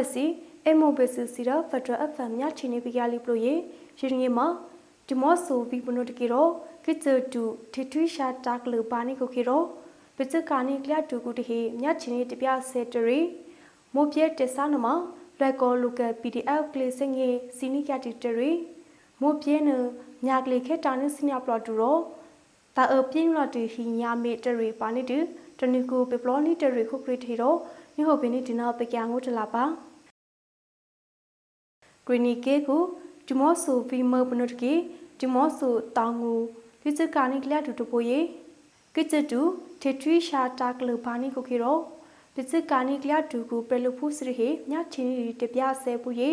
ဘစီအမိုဘစီစီရဖက်ဒရယ်အဖမ်မြချီနေပီယာလီပလိုယေရှင်ငေမှာဒီမော့ဆိုဗီပနိုတကီရောကိချတူတီထွီရှာတာကလပါနီကိုကီရောပစ်စကာနီကလတူကူတဟေမြချီနေတပြဆဲတရီမိုပြဲတဆာနမလက်ကောလူက PDF ကလေးစငေစီနီကတီတရီမိုပြဲနညာကလေးခဲတာနစညာပလော်တူရောတာအပြင်းလော်တူဟီညာမေတရီပါနေတူတနီကူပေပလောနီတရီခုခရတီရောနိဟုတ်ပင်းဒီနာပကံငုတလာပါ ဂရီနီကေကိုဒီမော့ဆိုဗီမပနုတကေဒီမော့ဆိုတောင်ငူဒီစကာနီကလတူတပိုယေကိချတူထေထရီရှာတာကလဘာနီကိုခေရောဒီစကာနီကလတူကိုပရလူဖုစရဟေညချင်းရီတပြဆဲပူယေ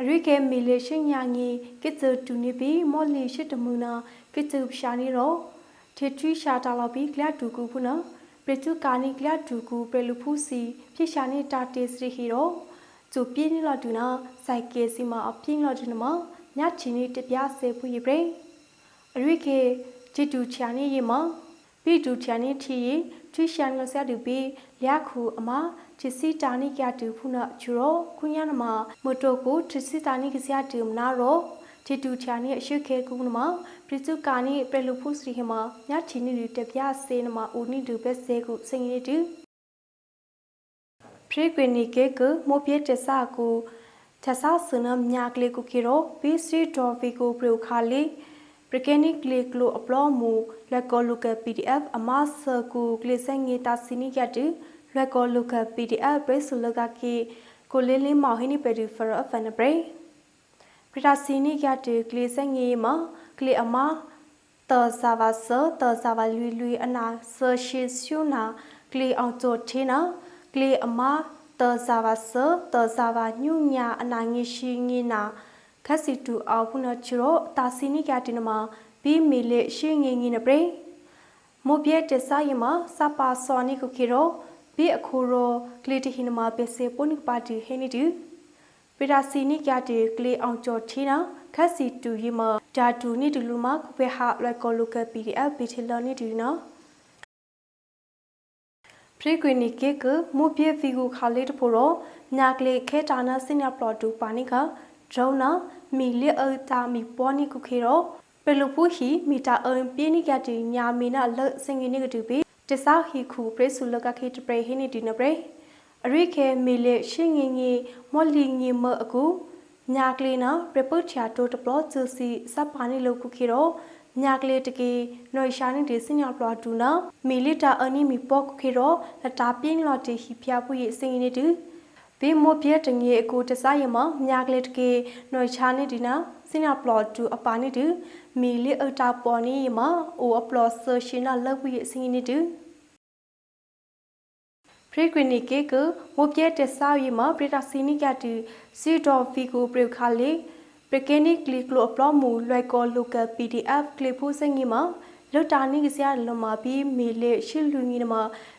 အရိကေမီလေရှင်ညာငီကိချတူနေပြီမော်လီရှိတမူနာကိချရှာနီရောထေထရီရှာတာလောက်ပြီးကလတူကူဖုနာပရတုကာနီကလတူကူပရလူဖုစီဖြစ်ရှာနေတာတေစရဟီရော ကျူပြင်းနီလာတူနာစိုက်ကဲစီမာအပြင်းလာတူနမညချင်းနီတပြဆဲပူယေပရေအရိကေဂျီတူချာနီယေမဘီတူချာနီတီယေထွီရှန်လဆာဒူဘီလျာခုအမချစ်စီတာနီကတူဖုနာချူရောခွညာနမမတိုကိုချစ်စီတာနီကစရာတူမနာရောဂျီတူချာနီအရှိခဲကူနမပရိစုကာနီပရလူဖုစရီဟမညချီနီတပြဆေနမဦးနီဒူဘက်ဆေကူစင်ရီတူ ဖရီကွေနီကေကမိုပြတဆာကူထဆာစနမ်ညာကလေကူကီရောဘီစီတော်ဗီကိုပရူခါလီပရကနိကလေကလိုအပလောမူလက်ကောလူက PDF အမဆကူကလေဆန်ငေတာစီနီကတူလက်ကောလူက PDF ပရဆူလကကီကိုလေးလေးမောင်ဟိနိပရီဖရအဖန်ဘရိပရတာစီနီကတူကလေဆန်ငေမကလေအမတောဇာဝါဆတောဇာဝါလူလူအနာဆရှိရှုနာကလေအောင်ချိုထေနာက လေအမတောဇာဝါဆတောဇာဝါညုညာအနာငေရှိငေနာခက်စီတူအောင်ဖုနချရောတာစီနီကတိနမဘီမီလေရှိငေငီနပရိမိုပြဲတဆာယမစပါစောနီကိုခေရောဘီအခုရောကလီတီဟိနမပစေပုန်ပါတီဟဲနီတူပရာစီနီကတိကလေအောင်ကျော်ချီနာခက်စီတူယမဓာတူနီတူလူမခုပေဟာလွယ်ကောလိုကယ် PDF ဘီတီလော်နီတူနော် ပရိကွေနီကေကမူပြဲဖီကိုခါလေးတဖို့တော့ညာကလေးခဲတာနာစင်ညာပလော့တူပါနိကဒရုန်းနာမီလီအတာမီပေါ်နီကုခေရောပလူပူဟီမီတာအန်ပြင်းနိကတိညာမီနာလက်စင်ငင်းနိကတူပေတဆာဟီခုပရိစုလကခေတပရိဟိနိဒီနပရိအရိခေမီလီရှင်းငင်းငီမော်လီငီမအကူညာကလေးနာပရပုတ်ချာတိုတပလော့ချူစီစပ်ပါနိလုကုခေရော ညာကလေးတကေနွေရှာနေဒီစညာပလော့တူနာမီလီတာအနီမီပေါ့ခေရောလတာပြင်းလော်တီဟီဖျားပွေစင်ငင်းနေတူဘေမိုပြတငေအကိုတစရမမြာကလေးတကေနော်ချာနေဒီနာစင်နာပလော့တူအပါနေတူမီလီအတာပေါ်နေမအိုအပလော့ဆာရှင်နာလောက်ပြီးစင်နေတူဖရီကွနီကေကမိုပြတစရမပရတာစီနီကတူစီဒေါ်ဖီကိုပရခါလေ ပရကေနီကလီကလိုအပလော့မူလွိုက်ကောလိုကယ် PDF ကလီဖိုးစင်ကြီးမှာလောက်တာနိကစရလမဘီမီလေရှီလူငီနမ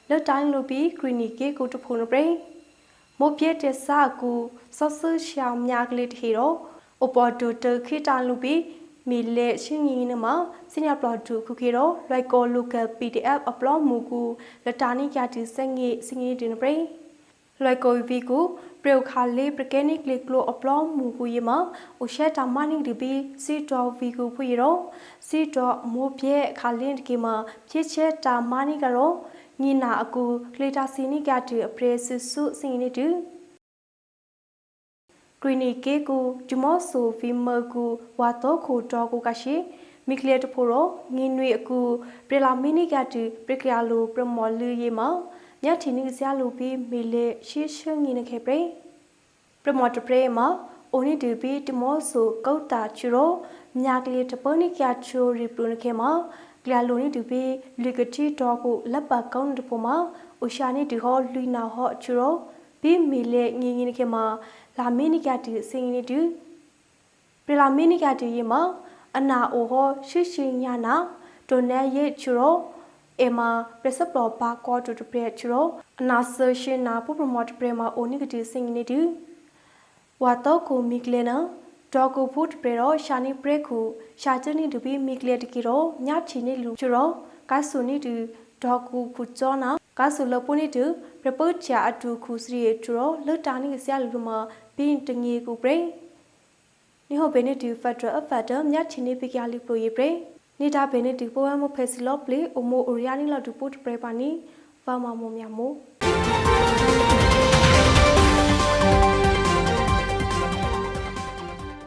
လောက်တိုင်းလိုဘီဂရီနီကေကိုတဖုန်ပရိမိုပြတဲ့စာကူဆော့ဆရှောင်းမြကလေးတီရောအပေါ်တူတခိတာလူပီမီလေရှင်ငင်းနမစညာပလော့တူခုခေရောလိုက်ကောလိုကယ် PDF အပလော့မူကူလတာနိကတိစငေစငေတင်ပရိလိုက်ကိုဗီကူ ပရုခါလေးပကဲနိကလီကလိုအပလော့မူကူယမအိုရှက်တာမနိဒီဘီစီတော်ဗီကူဖွေရောစီတော်မိုးပြဲခါလင်းတကေမှာဖြစ်ချက်တာမနိကရောညီနာအကူကလေတာစီနီကတူအပရေဆူဆုစင်နေတူဂရီနီကေကူဂျမော့ဆိုဖီမကူဝါတော့ခိုတော့ကိုကရှိမိကလေတဖိုရောငင်းနွေအကူပရလာမီနီကတူပရကရလိုပရမော်လူရေမ မြတ်တီနီစရာလိုပြီးမေလေရှေးရှင်းငင်းနေခဲ့ပရိပရမော်တပရိမအိုနီဒီဘီတမော့ဆိုကောက်တာချူရောမြာကလေးတပနိကချိုရီပရုနခေမကလလိုနီတူပီလီကတီတော့ကိုလက်ပါကောင်းတပေါ်မှာအိုရှာနီဒီဟောလူနာဟောချူရောဘီမီလေငင်းငင်းခေမှာလာမီနီကတီစင်နီတူပလာမီနီကတီရေမှာအနာအိုဟောရှိရှိညာနာဒိုနဲယေချူရော အမပရစပလောပါကောတူတပရချူရောအနာဆရှင်နာပူပမော့တပရမှာအိုနီကတီစင်နီတူဝါတော့ကိုမီကလေနာဒေါ်ကိုဖုတ်ပရရောရှာနီပရက်ခုရှာချနီဒူဘီမီကလေတကီရောညချီနီလူချရောကဆူနီတူဒေါ်ကူခုချောနာကားဆူလပုန်တူပပချာအတူခုစရီထရောလတာ နီဆရာလူမဘင်းတငီကူပရိနိဟိုဘေနေတူဖက်ဒရယ်အဖက်ဒမြတ်ချင်းနေပိကလီပလိုယေပရိနေတာဘေနေတူပိုဝမဖက်စလော့ပလေအိုမိုအိုရီယာနီလာဒူပုတ်ပရပါနီဖာမမမမို